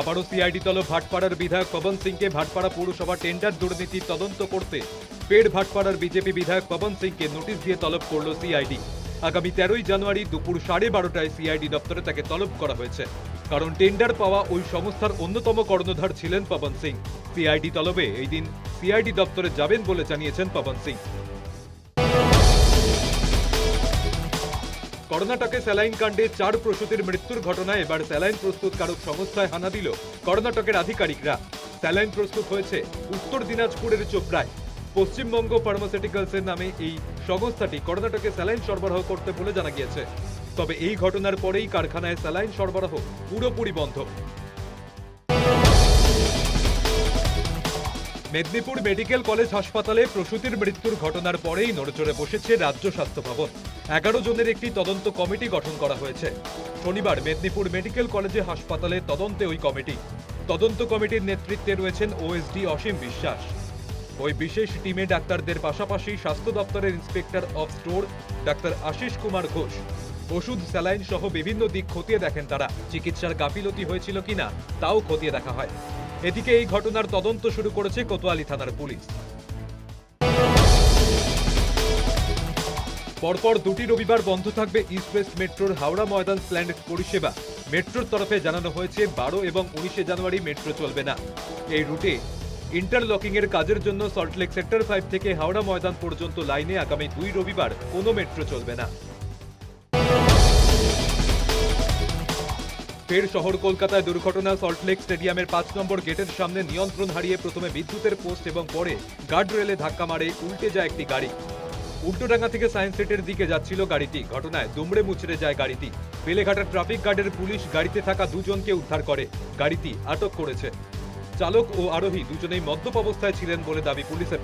আবারও সিআইডি তলব ভাটপাড়ার বিধায়ক পবন সিংকে ভাটপাড়া পৌরসভা টেন্ডার দুর্নীতির তদন্ত করতে পেড ভাটপাড়ার বিজেপি বিধায়ক পবন সিংকে নোটিশ দিয়ে তলব করল সিআইডি। আগামী তেরোই জানুয়ারি দুপুর সাড়ে বারোটায় সিআইডি দপ্তরে তাকে তলব করা হয়েছে। কারণ টেন্ডার পাওয়া ওই সংস্থার অন্যতম কর্ণধার ছিলেন পবন সিং। সিআইডি তলবে এই দিন সিআইডি দপ্তরে যাবেন বলে জানিয়েছেন পবন সিং। কর্ণাটকে স্যালাইন কাণ্ডে চার প্রসূতির মৃত্যুর ঘটনায় এবার স্যালাইন প্রস্তুতকারক সংস্থায় হানা দিল কর্ণাটকের আধিকারিকরা। স্যালাইন প্রস্তুত হয়েছে উত্তর দিনাজপুরের চোপড়ায়। পশ্চিমবঙ্গ ফার্মাসিউটিক্যালসের নামে এই সংস্থাটি কর্ণাটকে স্যালাইন সরবরাহ করতে বলে জানা গিয়েছে। তবে এই ঘটনার পরেই কারখানায় স্যালাইন সরবরাহ পুরোপুরি বন্ধ। মেদিনীপুর মেডিকেল কলেজ হাসপাতালে প্রসূতির মৃত্যুর ঘটনার পরেই নড়চড়ে বসেছে রাজ্য স্বাস্থ্য ভবন। এগারো জনের একটি তদন্ত কমিটি গঠন করা হয়েছে। শনিবার মেদিনীপুর মেডিকেল কলেজে হাসপাতালে তদন্তে ওই কমিটি। তদন্ত কমিটির নেতৃত্বে রয়েছেন ওএসডি অসীম বিশ্বাস। ওই বিশেষ টিমে ডাক্তারদের পাশাপাশি স্বাস্থ্য দপ্তরের inspector of store, doctor Ashis Kumar Ghosh. ওষুধ, স্যালাইন সহ বিভিন্ন দিক খতিয়ে দেখেন তারা। চিকিৎসার গাফিলতি হয়েছিল কিনা, তাও খতিয়ে দেখা হয়। এদিকে এই ঘটনার তদন্ত শুরু করেছে কোতোয়ালি থানার পুলিশ। পরপর দুটি রবিবার বন্ধ থাকবে ইস্ট ওয়েস্ট মেট্রোর হাওড়া ময়দান স্ল্যান্ড পরিষেবা। মেট্রোর তরফে জানানো হয়েছে, বারো এবং উনিশে জানুয়ারি মেট্রো চলবে না। এই রুটে ইন্টারলকিং এর কাজের জন্য সল্টলেক সেক্টর ফাইভ থেকে হাওড়া ময়দান পর্যন্ত লাইনে আগামী দুই রবিবার কোনো মেট্রো চলবে না। ফের শহর কলকাতায় দুর্ঘটনা সল্টলেক স্টেডিয়ামের পাঁচ নম্বর গেটের সামনে নিয়ন্ত্রণ হারিয়ে প্রথমে বিদ্যুতের পোস্ট এবং পরে গার্ড রেলে ধাক্কা মারে উল্টে যায় একটি গাড়ি। উল্টোডাঙ্গা থেকে সায়েন্স সিটির দিকে যাচ্ছিল গাড়িটি। ঘটনায় দুমড়ে মুচড়ে যায় গাড়িটি। বেলেঘাটার ট্রাফিক গার্ডের পুলিশ গাড়িতে থাকা দুজনকে উদ্ধার করে। গাড়িটি আটক করেছে। চালক ও আরোহী দুজনেই মদ্যপ অবস্থায় ছিলেন বলে দাবি পুলিশের।